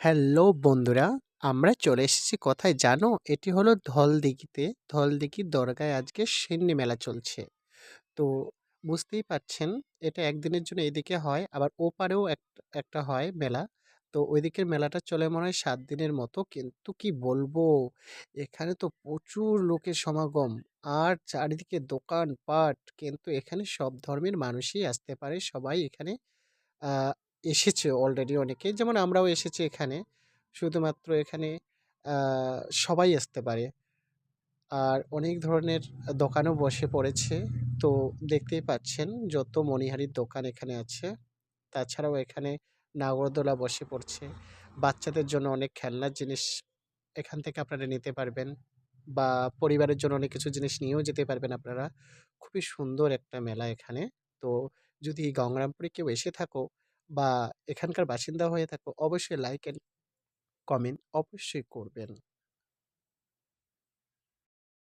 Hello বন্ধুরা, আমরা চলে এসেছি কোথায় জানো? এটি হলো ধলদিঘিতে। ধলদিঘির দরগায় আজকে সিন্নি মেলা চলছে। তো বুঝতেই পারছেন এটা একদিনের জন্য এদিকে হয় আবার ওপারেও এক একটা হয় মেলা। তো ওইদিকের মেলাটা চলে মনে হয় সাত দিনের মতো। কিন্তু কি বলব এখানে তো প্রচুর লোকের সমাগম আর চারিদিকে দোকানপাট কিন্তু এখানে সব ধর্মের মানুষই আসতে পারে। সবাই এখানে এসেছে অলরেডি অনেকে। যেমন আমরাও এসেছি এখানে। শুধুমাত্র এখানে সবাই আসতে পারে। আর অনেক ধরনের দোকানও বসে পড়েছে। তো দেখতেই পাচ্ছেন যত মণিহারির দোকান এখানে আছে। তাছাড়াও এখানে নাগরদোলা বসে পড়ছে। বাচ্চাদের জন্য অনেক খেলনার জিনিস এখান থেকে আপনারা নিতে পারবেন। বা পরিবারের জন্য অনেক কিছু জিনিস নিয়েও যেতে পারবেন আপনারা। খুবই সুন্দর একটা মেলা এখানে। তো যদি গঙ্গারামপুরে কেউ এসে থাকো বা এখানকার বাসিন্দা হয়ে থাকো অবশ্যই লাইক অ্যান্ড কমেন্ট অবশ্যই করবেন।